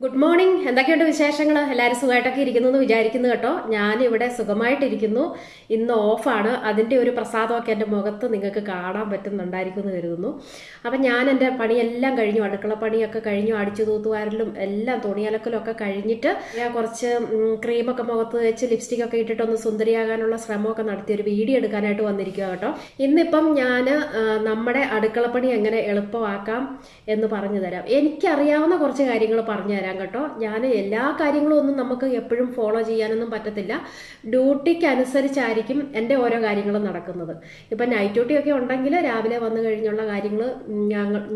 Good morning എന്തൊക്കെയുണ്ട് വിശേഷങ്ങൾ എല്ലാവരും സുഖമായിട്ടൊക്കെ ഇരിക്കുന്നു എന്ന് വിചാരിക്കുന്നു കേട്ടോ. ഞാനിവിടെ സുഖമായിട്ടിരിക്കുന്നു. ഇന്ന് ഓഫാണ് അതിന്റെ ഒരു പ്രസാദമൊക്കെ എന്റെ മുഖത്ത് നിങ്ങൾക്ക് കാണാൻ പറ്റുന്നുണ്ടായിരിക്കും എന്ന് കരുതുന്നു. അപ്പം ഞാൻ എന്റെ പണിയെല്ലാം കഴിഞ്ഞു. അടുക്കള പണിയൊക്കെ കഴിഞ്ഞു. അടിച്ചു തൂത്തുവാരലും എല്ലാം തുണിയലക്കലും ഒക്കെ കഴിഞ്ഞിട്ട് ഞാൻ കുറച്ച് ക്രീമൊക്കെ മുഖത്ത് വെച്ച് ലിപ്സ്റ്റിക്കൊക്കെ ഇട്ടിട്ടൊന്ന് സുന്ദരിയാകാനുള്ള ശ്രമമൊക്കെ നടത്തി ഒരു വീഡിയോ എടുക്കാനായിട്ട് വന്നിരിക്കുക കേട്ടോ. ഇന്നിപ്പം ഞാൻ നമ്മുടെ അടുക്കളപ്പണി എങ്ങനെ എളുപ്പമാക്കാം എന്ന് പറഞ്ഞു തരാം. എനിക്കറിയാവുന്ന കുറച്ച് കാര്യങ്ങൾ പറഞ്ഞു തരാം കേട്ടോ. ഞാൻ എല്ലാ കാര്യങ്ങളും ഒന്നും നമുക്ക് എപ്പോഴും ഫോളോ ചെയ്യാനൊന്നും പറ്റത്തില്ല. ഡ്യൂട്ടിക്ക് അനുസരിച്ചായിരിക്കും എന്റെ ഓരോ കാര്യങ്ങളും നടക്കുന്നത്. ഇപ്പം നൈറ്റ് ഡ്യൂട്ടിയൊക്കെ ഉണ്ടെങ്കിൽ രാവിലെ വന്നു കഴിഞ്ഞുള്ള കാര്യങ്ങൾ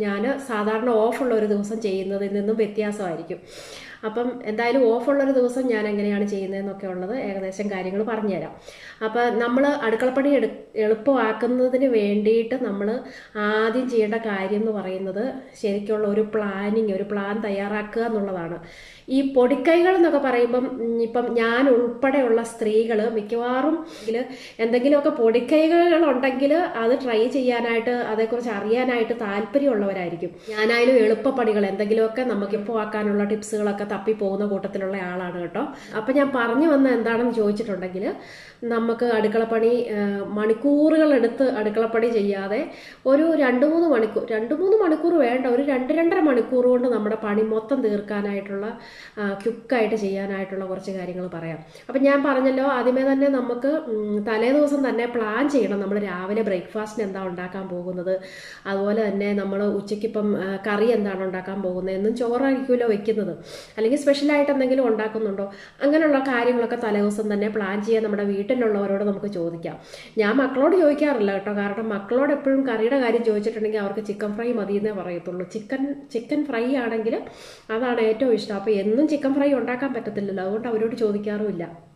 ഞാൻ സാധാരണ ഓഫുള്ള ഒരു ദിവസം ചെയ്യുന്നതിൽ നിന്നും വ്യത്യാസമായിരിക്കും. അപ്പം എന്തായാലും ഓഫുള്ളൊരു ദിവസം ഞാൻ എങ്ങനെയാണ് ചെയ്യുന്നതെന്നൊക്കെ ഉള്ളത് ഏകദേശം കാര്യങ്ങൾ പറഞ്ഞുതരാം. അപ്പം നമ്മൾ അടുക്കളപ്പണി എടു എളുപ്പമാക്കുന്നതിന് വേണ്ടിയിട്ട് നമ്മൾ ആദ്യം ചെയ്യേണ്ട കാര്യം എന്ന് പറയുന്നത് ശരിക്കുള്ള ഒരു പ്ലാനിങ് ഒരു പ്ലാൻ തയ്യാറാക്കുക എന്നുള്ളതാണ്. ഈ പൊടിക്കൈകൾ എന്നൊക്കെ പറയുമ്പം ഇപ്പം ഞാൻ ഉൾപ്പെടെയുള്ള സ്ത്രീകൾ മിക്കവാറും എന്തെങ്കിലുമൊക്കെ പൊടിക്കൈകൾ ഉണ്ടെങ്കിൽ അത് ട്രൈ ചെയ്യാനായിട്ട് അതേക്കുറിച്ച് അറിയാനായിട്ട് താല്പര്യമുള്ളവരായിരിക്കും. ഞാനായാലും എളുപ്പപ്പണികൾ എന്തെങ്കിലുമൊക്കെ നമുക്കിപ്പോൾ ആക്കാനുള്ള ടിപ്സുകളൊക്കെ തപ്പി പോകുന്ന കൂട്ടത്തിലുള്ള ആളാണ് കേട്ടോ. അപ്പം ഞാൻ പറഞ്ഞു വന്ന എന്താണെന്ന് ചോദിച്ചിട്ടുണ്ടെങ്കിൽ നമുക്ക് അടുക്കളപ്പണി മണിക്കൂറുകളെടുത്ത് അടുക്കളപ്പണി ചെയ്യാതെ ഒരു രണ്ട് മൂന്ന് മണിക്കൂർ രണ്ട് മൂന്ന് മണിക്കൂർ വേണ്ട ഒരു രണ്ട് രണ്ടര മണിക്കൂർ കൊണ്ട് നമ്മുടെ പണി മൊത്തം തീർക്കാനായിട്ടുള്ള ക്യുക്കായിട്ട് ചെയ്യാനായിട്ടുള്ള കുറച്ച് കാര്യങ്ങൾ പറയാം. അപ്പം ഞാൻ പറഞ്ഞല്ലോ ആദ്യമേ തന്നെ നമുക്ക് തലേ ദിവസം തന്നെ പ്ലാൻ ചെയ്യണം. നമ്മൾ രാവിലെ ബ്രേക്ക്ഫാസ്റ്റിന് എന്താ ഉണ്ടാക്കാൻ പോകുന്നത്? അതുപോലെ തന്നെ നമ്മൾ ഉച്ചയ്ക്കിപ്പം കറി എന്താണ് ഉണ്ടാക്കാൻ പോകുന്നത്? എന്നും ചോറായിരിക്കുമല്ലോ വെക്കുന്നത്. അല്ലെങ്കിൽ സ്പെഷ്യലായിട്ട് എന്തെങ്കിലും ഉണ്ടാക്കുന്നുണ്ടോ? അങ്ങനെയുള്ള കാര്യങ്ങളൊക്കെ തലേദിവസം തന്നെ പ്ലാൻ ചെയ്യാൻ നമ്മുടെ വീട്ടിലുള്ളവരോട് നമുക്ക് ചോദിക്കാം. ഞാൻ മക്കളോട് ചോദിക്കാറില്ല കേട്ടോ. കാരണം മക്കളോട് എപ്പോഴും കറിയുടെ കാര്യം ചോദിച്ചിട്ടുണ്ടെങ്കിൽ അവർക്ക് ചിക്കൻ ഫ്രൈ മതി എന്നേ പറയത്തുള്ളൂ. ചിക്കൻ ചിക്കൻ ഫ്രൈ ആണെങ്കിൽ അതാണ് ഏറ്റവും ഇഷ്ടം. അപ്പോൾ എന്നും ചിക്കൻ ഫ്രൈ ഉണ്ടാക്കാൻ പറ്റത്തില്ലല്ലോ. അതുകൊണ്ട് അവരോട് ചോദിക്കാറുമില്ല.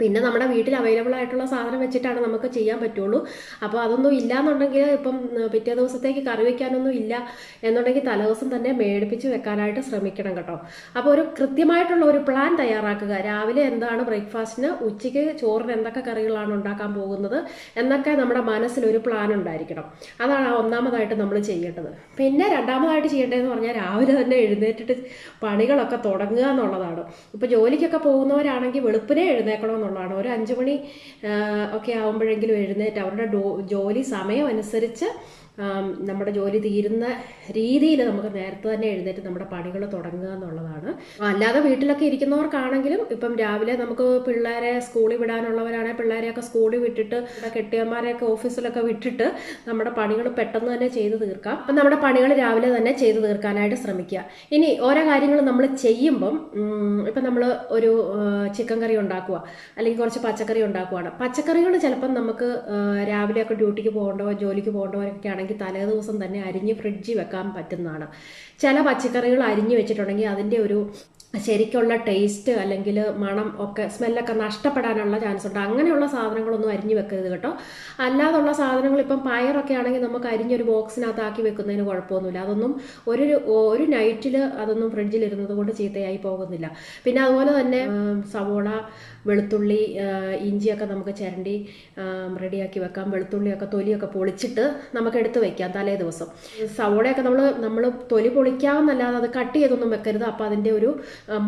പിന്നെ നമ്മുടെ വീട്ടിൽ അവൈലബിൾ ആയിട്ടുള്ള സാധനം വെച്ചിട്ടാണ് നമുക്ക് ചെയ്യാൻ പറ്റുള്ളൂ. അപ്പോൾ അതൊന്നും ഇല്ല എന്നുണ്ടെങ്കിൽ ഇപ്പം പിറ്റേ ദിവസത്തേക്ക് കറി വെക്കാനൊന്നും ഇല്ല എന്നുണ്ടെങ്കിൽ തലേദിവസം തന്നെ മേടിപ്പിച്ച് വെക്കാനായിട്ട് ശ്രമിക്കണം കേട്ടോ. അപ്പോൾ ഒരു കൃത്യമായിട്ടുള്ള ഒരു പ്ലാൻ തയ്യാറാക്കുക. രാവിലെ എന്താണ് ബ്രേക്ക്ഫാസ്റ്റിന് ഉച്ചയ്ക്ക് ചോറിന് എന്തൊക്കെ കറികളാണ് ഉണ്ടാക്കാൻ പോകുന്നത് എന്നൊക്കെ നമ്മുടെ മനസ്സിൽ ഒരു പ്ലാൻ ഉണ്ടായിരിക്കണം. അതാണ് ഒന്നാമതായിട്ട് നമ്മൾ ചെയ്യേണ്ടത്. പിന്നെ രണ്ടാമതായിട്ട് ചെയ്യേണ്ടതെന്ന് പറഞ്ഞാൽ രാവിലെ തന്നെ എഴുന്നേറ്റിട്ട് പണികളൊക്കെ തുടങ്ങുക എന്നുള്ളതാണ്. ഇപ്പോൾ ജോലിക്കൊക്കെ പോകുന്നവരാണെങ്കിൽ വെളുപ്പിനെ എഴുന്നേക്കണം എന്നുള്ളതാണ്. ഒരു അഞ്ച് മണി ഒക്കെ ആകുമ്പോഴെങ്കിലും എഴുന്നേറ്റ് അവരുടെ ജോലി സമയം അനുസരിച്ച് നമ്മുടെ ജോലി തീരുന്ന രീതിയിൽ നമുക്ക് നേരത്തെ തന്നെ എഴുന്നേറ്റ് നമ്മുടെ പണികൾ തുടങ്ങുക എന്നുള്ളതാണ്. അല്ലാതെ വീട്ടിലൊക്കെ ഇരിക്കുന്നവർക്കാണെങ്കിലും ഇപ്പം രാവിലെ നമുക്ക് പിള്ളേരെ സ്കൂളിൽ വിടാനുള്ളവരാണെങ്കിൽ പിള്ളേരെയൊക്കെ സ്കൂളിൽ വിട്ടിട്ട് കെട്ടിയന്മാരെയൊക്കെ ഓഫീസിലൊക്കെ വിട്ടിട്ട് നമ്മുടെ പണികൾ പെട്ടെന്ന് തന്നെ ചെയ്തു തീർക്കാം. അപ്പം നമ്മുടെ പണികൾ രാവിലെ തന്നെ ചെയ്തു തീർക്കാനായിട്ട് ശ്രമിക്കുക. ഇനി ഓരോ കാര്യങ്ങൾ നമ്മൾ ചെയ്യുമ്പം ഇപ്പം നമ്മൾ ഒരു ചിക്കൻ കറി ഉണ്ടാക്കുക അല്ലെങ്കിൽ കുറച്ച് പച്ചക്കറി ഉണ്ടാക്കുകയാണ് പച്ചക്കറികൾ ചിലപ്പം നമുക്ക് രാവിലെയൊക്കെ ഡ്യൂട്ടിക്ക് പോകേണ്ടവർ ജോലിക്ക് പോകേണ്ടവരൊക്കെ ആണെങ്കിൽ തലേ ദിവസം തന്നെ അരിഞ്ഞ് ഫ്രിഡ്ജിൽ വെക്കാൻ പറ്റുന്നതാണ്. ചില പച്ചക്കറികൾ അരിഞ്ഞ് വെച്ചിട്ടുണ്ടെങ്കിൽ അതിന്റെ ഒരു ശരിക്കുള്ള ടേസ്റ്റ് അല്ലെങ്കിൽ മണം ഒക്കെ സ്മെല്ലൊക്കെ നഷ്ടപ്പെടാനുള്ള ചാൻസ് ഉണ്ട്. അങ്ങനെയുള്ള സാധനങ്ങളൊന്നും അരിഞ്ഞു വെക്കരുത് കേട്ടോ. അല്ലാതുള്ള സാധനങ്ങൾ ഇപ്പം പയറൊക്കെ ആണെങ്കിൽ നമുക്ക് അരിഞ്ഞൊരു ബോക്സിനകത്താക്കി വെക്കുന്നതിന് കുഴപ്പമൊന്നുമില്ല. അതൊന്നും ഒരു ഒരു നൈറ്റിൽ അതൊന്നും ഫ്രിഡ്ജിൽ ഇരുന്നത് കൊണ്ട് ചീത്തയായി പോകുന്നില്ല. പിന്നെ അതുപോലെ തന്നെ സവോള വെളുത്തുള്ളി ഇഞ്ചിയൊക്കെ നമുക്ക് ചിരണ്ടി റെഡിയാക്കി വെക്കാം. വെളുത്തുള്ളിയൊക്കെ തൊലിയൊക്കെ പൊളിച്ചിട്ട് നമുക്ക് എടുത്ത് വെക്കാം തലേ ദിവസം. സവോളയൊക്കെ നമ്മൾ നമ്മൾ തൊലി പൊളിക്കാമെന്നല്ലാതെ അത് കട്ട് ചെയ്തൊന്നും വെക്കരുത്. അപ്പോൾ അതിന്റെ ഒരു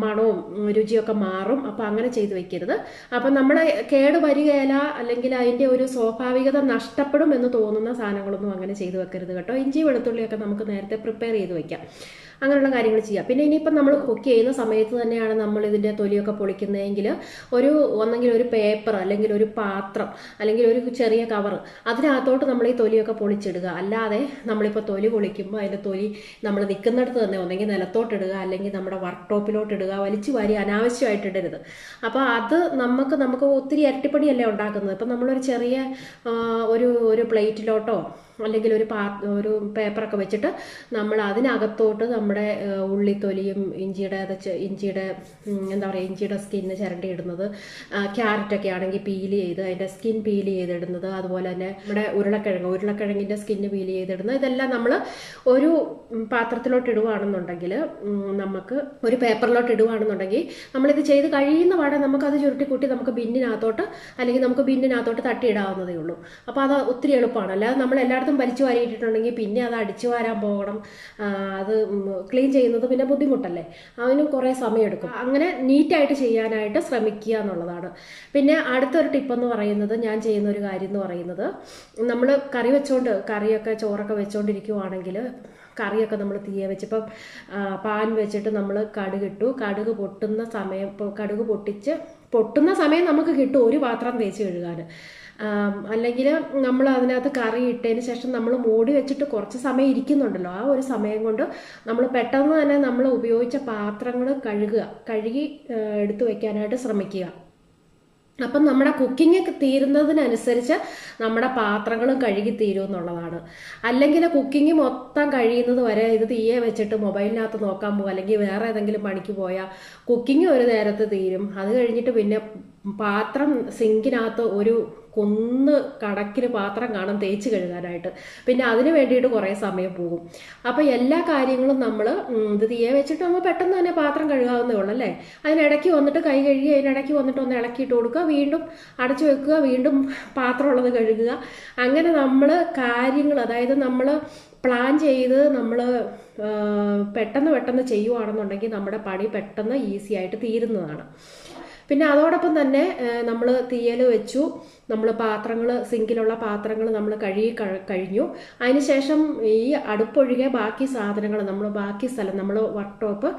മണവും രുചിയൊക്കെ മാറും. അപ്പോൾ അങ്ങനെ ചെയ്ത് വെക്കരുത്. അപ്പം നമ്മൾ കേട് വരികയില്ല അല്ലെങ്കിൽ അതിന്റെ ഒരു സ്വാഭാവികത നഷ്ടപ്പെടും എന്ന് തോന്നുന്ന സാധനങ്ങളൊന്നും അങ്ങനെ ചെയ്ത് വെക്കരുത് കേട്ടോ. ഇഞ്ചി വെളുത്തുള്ളിയൊക്കെ നമുക്ക് നേരത്തെ പ്രിപ്പയർ ചെയ്ത് വെക്കാം. അങ്ങനെയുള്ള കാര്യങ്ങൾ ചെയ്യാം. പിന്നെ ഇനിയിപ്പം നമ്മൾ കുക്ക് ചെയ്യുന്ന സമയത്ത് തന്നെയാണ് നമ്മൾ ഇതിന്റെ തൊലിയൊക്കെ പൊളിക്കുന്നതെങ്കിൽ ഒരു ഒന്നെങ്കിൽ ഒരു പേപ്പർ അല്ലെങ്കിൽ ഒരു പാത്രം അല്ലെങ്കിൽ ഒരു ചെറിയ കവർ അതിനകത്തോട്ട് നമ്മൾ ഈ തൊലിയൊക്കെ പൊളിച്ചിടുക. അല്ലാതെ നമ്മളിപ്പോൾ തൊലി പൊളിക്കുമ്പോൾ അതിന്റെ തൊലി നമ്മൾ നിൽക്കുന്നിടത്ത് തന്നെ ഒന്നെങ്കിൽ നിലത്തോട്ടിടുക അല്ലെങ്കിൽ നമ്മുടെ വർക്ക് ടോപ്പിലോട്ട് ഇടുക വലിച്ചു വാരി അനാവശ്യമായിട്ട് ഇടരുത്. അപ്പോൾ അത് നമുക്ക് നമുക്ക് ഒത്തിരി ഇരട്ടിപ്പണിയല്ലേ ഉണ്ടാക്കുന്നത്. ഇപ്പം നമ്മളൊരു ചെറിയ ഒരു ഒരു പ്ലേറ്റിലോട്ടോ അല്ലെങ്കിൽ ഒരു പാ ഒരു പേപ്പറൊക്കെ വെച്ചിട്ട് നമ്മൾ അതിനകത്തോട്ട് നമ്മുടെ ഉള്ളിത്തൊലിയും ഇഞ്ചിയുടെ ഇഞ്ചിയുടെ എന്താ പറയുക ഇഞ്ചിയുടെ സ്കിന്ന് ചിരണ്ടി ഇടുന്നത്. ക്യാരറ്റൊക്കെ ആണെങ്കിൽ പീൽ ചെയ്ത് അതിന്റെ സ്കിൻ പീൽ ചെയ്തിടുന്നത്. അതുപോലെ തന്നെ നമ്മുടെ ഉരുളക്കിഴങ്ങ് ഉരുളക്കിഴങ്ങിന്റെ സ്കിന്ന് പീൽ ചെയ്തിടുന്നത്. ഇതെല്ലാം നമ്മൾ ഒരു പാത്രത്തിലോട്ട് ഇടുവാണെന്നുണ്ടെങ്കിൽ നമുക്ക് ഒരു പേപ്പറിലോട്ട് ഇടുവാണെന്നുണ്ടെങ്കിൽ നമ്മളിത് ചെയ്ത് കഴിയുന്ന പാടെ നമുക്കത് ചുരുട്ടിക്കൂട്ടി നമുക്ക് ബിന്നിനകത്തോട്ട് അല്ലെങ്കിൽ നമുക്ക് ബിന്നിനകത്തോട്ട് തട്ടിയിടാവുന്നതേ ഉള്ളൂ. അപ്പോൾ അത് ഒത്തിരി എളുപ്പമാണ്. അല്ലാതെ നമ്മൾ എല്ലായിടത്തും എല്ലായിടത്തും വലിച്ചു വാരിയിട്ടിട്ടുണ്ടെങ്കിൽ പിന്നെ അത് അടിച്ചു വാരാൻ പോകണം. അത് ക്ലീൻ ചെയ്യുന്നത് പിന്നെ ബുദ്ധിമുട്ടല്ലേ? അതിനും കുറേ സമയമെടുക്കും. അങ്ങനെ നീറ്റായിട്ട് ചെയ്യാനായിട്ട് ശ്രമിക്കുക എന്നുള്ളതാണ്. പിന്നെ അടുത്തൊരു ടിപ്പെന്ന് പറയുന്നത് ഞാൻ ചെയ്യുന്ന ഒരു കാര്യം എന്ന് പറയുന്നത്. നമ്മൾ കറി വെച്ചോണ്ട് കറിയൊക്കെ ചോറൊക്കെ വെച്ചോണ്ടിരിക്കുവാണെങ്കിൽ കറിയൊക്കെ നമ്മൾ തീയെ വെച്ച് ഇപ്പം പാൻ വെച്ചിട്ട് നമ്മൾ കടുകിട്ടു കടുക് പൊട്ടുന്ന സമയം കടുക് പൊട്ടിച്ച് പൊട്ടുന്ന സമയം നമുക്ക് കിട്ടും ഒരു പാത്രം തേച്ച് കഴുകാൻ. അല്ലെങ്കിൽ നമ്മൾ അതിനകത്ത് കറി ഇട്ടതിന് ശേഷം നമ്മൾ മൂടി വെച്ചിട്ട് കുറച്ച് സമയം ഇരിക്കുന്നുണ്ടല്ലോ. ആ ഒരു സമയം കൊണ്ട് നമ്മൾ പെട്ടെന്ന് തന്നെ നമ്മൾ ഉപയോഗിച്ച പാത്രങ്ങൾ കഴുകുക കഴുകി എടുത്തു വെക്കാനായിട്ട് ശ്രമിക്കുക. അപ്പം നമ്മുടെ കുക്കിംഗ് തീരുന്നതിനനുസരിച്ച് നമ്മുടെ പാത്രങ്ങളും കഴുകി തീരും എന്നുള്ളതാണ്. അല്ലെങ്കിൽ കുക്കിംഗ് മൊത്തം കഴിയുന്നത് വരെ ഇത് തീയെ വെച്ചിട്ട് മൊബൈലിനകത്ത് നോക്കാൻ പോകും അല്ലെങ്കിൽ വേറെ ഏതെങ്കിലും പണിക്ക് പോയാൽ കുക്കിംഗ് ഒരു നേരത്ത് തീരും. അത് കഴിഞ്ഞിട്ട് പിന്നെ പാത്രം സിങ്കിനകത്ത് ഒരു കുന്ന് കണക്കിന് പാത്രം കാണും തേച്ച് കഴുകാനായിട്ട്. പിന്നെ അതിന് വേണ്ടിയിട്ട് കുറേ സമയം പോകും. അപ്പോൾ എല്ലാ കാര്യങ്ങളും നമ്മൾ ഇത് തീയെ വെച്ചിട്ട് നമ്മൾ പെട്ടെന്ന് തന്നെ പാത്രം കഴുകാവുന്നേ ഉള്ളൂ അല്ലേ? അതിനിടയ്ക്ക് വന്നിട്ട് കൈ കഴുകി അതിനിടയ്ക്ക് വന്നിട്ട് ഒന്ന് ഇളക്കിയിട്ട് കൊടുക്കുക. വീണ്ടും അടച്ചു വെക്കുക. വീണ്ടും പാത്രം ഉള്ളത് കഴുകുക. അങ്ങനെ നമ്മൾ കാര്യങ്ങൾ അതായത് നമ്മൾ പ്ലാൻ ചെയ്ത് നമ്മൾ പെട്ടെന്ന് പെട്ടെന്ന് ചെയ്യുവാണെന്നുണ്ടെങ്കിൽ നമ്മുടെ പണി പെട്ടെന്ന് ഈസി ആയിട്ട് തീരുന്നതാണ്. പിന്നെ അതോടൊപ്പം തന്നെ നമ്മൾ തീയൽ വെച്ചു നമ്മൾ പാത്രങ്ങൾ സിങ്കിലുള്ള പാത്രങ്ങൾ നമ്മൾ കഴുകി കഴി- കഴിഞ്ഞു. അതിനുശേഷം ഈ അടുപ്പൊഴികെ ബാക്കി സാധനങ്ങൾ നമ്മൾ ബാക്കി സ്ഥലം നമ്മൾ വർക്ക് ടോപ്പ്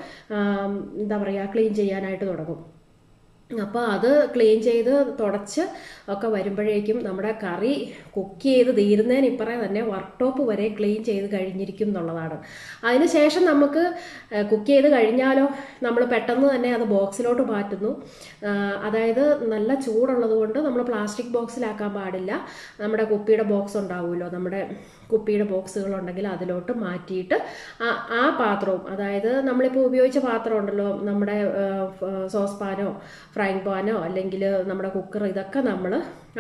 എന്താ പറയുക ക്ലീൻ ചെയ്യാനായിട്ട് തുടങ്ങും. അപ്പോൾ അത് ക്ലീൻ ചെയ്ത് തുടച്ച് ഒക്കെ വരുമ്പോഴേക്കും നമ്മുടെ കറി കുക്ക് ചെയ്ത് തീരുന്നതിന് ഇപ്പറേ തന്നെ വർക്ക് ടോപ്പ് വരെ ക്ലീൻ ചെയ്ത് കഴിഞ്ഞിരിക്കും എന്നുള്ളതാണ്. അതിനുശേഷം നമുക്ക് കുക്ക് ചെയ്ത് കഴിഞ്ഞാലോ? നമ്മൾ പെട്ടെന്ന് തന്നെ അത് ബോക്സിലോട്ട് മാറ്റുന്നു. അതായത് നല്ല ചൂടുള്ളത് കൊണ്ട് നമ്മൾ പ്ലാസ്റ്റിക് ബോക്സിലാക്കാൻ പാടില്ല. നമ്മുടെ കുപ്പിയുടെ ബോക്സ് ഉണ്ടാവുമല്ലോ. നമ്മുടെ കുപ്പിയുടെ ബോക്സുകളുണ്ടെങ്കിൽ അതിലോട്ട് മാറ്റിയിട്ട് ആ ആ പാത്രവും അതായത് നമ്മളിപ്പോൾ ഉപയോഗിച്ച പാത്രം ഉണ്ടല്ലോ നമ്മുടെ സോസ് പാനോ ഫ്രൈങ് പാനോ അല്ലെങ്കിൽ നമ്മുടെ കുക്കർ ഇതൊക്കെ നമ്മൾ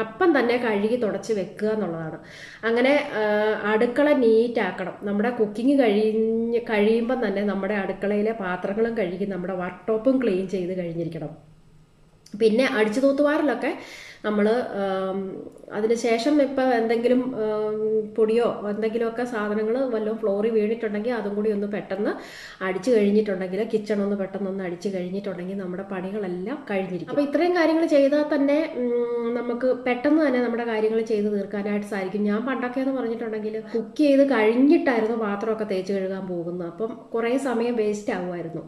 അപ്പം തന്നെ കഴുകി തുടച്ച് വെക്കുക എന്നുള്ളതാണ്. അങ്ങനെ അടുക്കള നീറ്റ് ആക്കണം. നമ്മുടെ കുക്കിംഗ് കഴിഞ്ഞ് കഴിയുമ്പം തന്നെ നമ്മുടെ അടുക്കളയിലെ പാത്രങ്ങളും കഴുകി നമ്മുടെ വർക്ക് ടോപ്പും ക്ലീൻ ചെയ്ത് കഴിഞ്ഞിരിക്കണം. പിന്നെ അടിച്ചു തൂത്തുവാറിലൊക്കെ നമ്മൾ അതിനുശേഷം ഇപ്പം എന്തെങ്കിലും പൊടിയോ എന്തെങ്കിലുമൊക്കെ സാധനങ്ങൾ വല്ലതും ഫ്ലോറിൽ വീണിട്ടുണ്ടെങ്കിൽ അതും കൂടി ഒന്ന് പെട്ടെന്ന് അടിച്ചു കഴിഞ്ഞിട്ടുണ്ടെങ്കിൽ കിച്ചൺ ഒന്ന് പെട്ടെന്ന് ഒന്ന് അടിച്ചു കഴിഞ്ഞിട്ടുണ്ടെങ്കിൽ നമ്മുടെ പണികളെല്ലാം കഴിഞ്ഞിരിക്കും. അപ്പോൾ ഇത്രയും കാര്യങ്ങൾ ചെയ്താൽ തന്നെ നമുക്ക് പെട്ടെന്ന് തന്നെ നമ്മുടെ കാര്യങ്ങൾ ചെയ്ത് തീർക്കാനായിട്ട് സാധിക്കും. ഞാൻ പണ്ടൊക്കെ എന്ന് പറഞ്ഞിട്ടുണ്ടെങ്കിൽ കുക്ക് ചെയ്ത് കഴിഞ്ഞിട്ടായിരുന്നു പാത്രമൊക്കെ തേച്ച് കഴുകാൻ പോകുന്നത്. അപ്പം കുറേ സമയം വേസ്റ്റ് ആകുമായിരുന്നു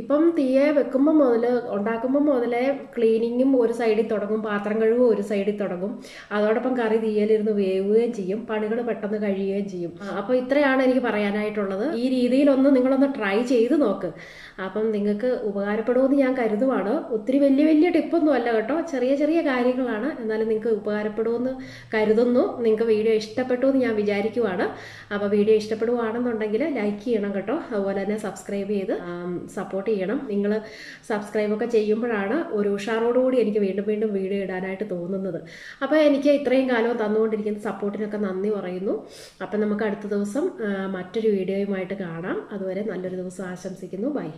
ഇപ്പം തീയെ വെക്കുമ്പോൾ മുതൽ ഉണ്ടാക്കുമ്പോൾ മുതലേ ക്ലീനിങ്ങും ഒരു സൈഡിൽ തുടങ്ങും പാത്രം കഴുകും ഒരു സൈഡിൽ തുടങ്ങും. അതോടൊപ്പം കറി തീയലിരുന്ന് വേവുകയും ചെയ്യും. പണികൾ പെട്ടെന്ന് കഴിയുകയും ചെയ്യും. അപ്പോൾ ഇത്രയാണ് എനിക്ക് പറയാനായിട്ടുള്ളത്. ഈ രീതിയിലൊന്ന് നിങ്ങളൊന്ന് ട്രൈ ചെയ്ത് നോക്ക്. അപ്പം നിങ്ങൾക്ക് ഉപകാരപ്പെടുമെന്ന് ഞാൻ കരുതുവാണ്. ഒത്തിരി വലിയ വലിയ ടിപ്പൊന്നും അല്ല കേട്ടോ. ചെറിയ ചെറിയ കാര്യങ്ങളാണ്. എന്നാലും നിങ്ങൾക്ക് ഉപകാരപ്പെടുമെന്ന് കരുതുന്നു. നിങ്ങൾക്ക് വീഡിയോ ഇഷ്ടപ്പെട്ടു എന്ന് ഞാൻ വിചാരിക്കുവാണ്. അപ്പോൾ വീഡിയോ ഇഷ്ടപ്പെടുവാണെന്നുണ്ടെങ്കിൽ ലൈക്ക് ചെയ്യണം കേട്ടോ. അതുപോലെ തന്നെ സബ്സ്ക്രൈബ് ചെയ്ത് സപ്പോർട്ട് ചെയ്യണം. നിങ്ങൾ സബ്സ്ക്രൈബൊക്കെ ചെയ്യുമ്പോഴാണ് ഒരു ഉഷാറോടുകൂടി എനിക്ക് വീണ്ടും വീണ്ടും വീഡിയോ ഇടാനായിട്ട് തോന്നുന്നത്. അപ്പോൾ എനിക്ക് ഇത്രയും കാലം തന്നുകൊണ്ടിരിക്കുന്ന സപ്പോർട്ടിനൊക്കെ നന്ദി പറയുന്നു. അപ്പം നമുക്ക് അടുത്ത ദിവസം മറ്റൊരു വീഡിയോയുമായിട്ട് കാണാം. അതുവരെ നല്ലൊരു ദിവസം ആശംസിക്കുന്നു. ബൈ.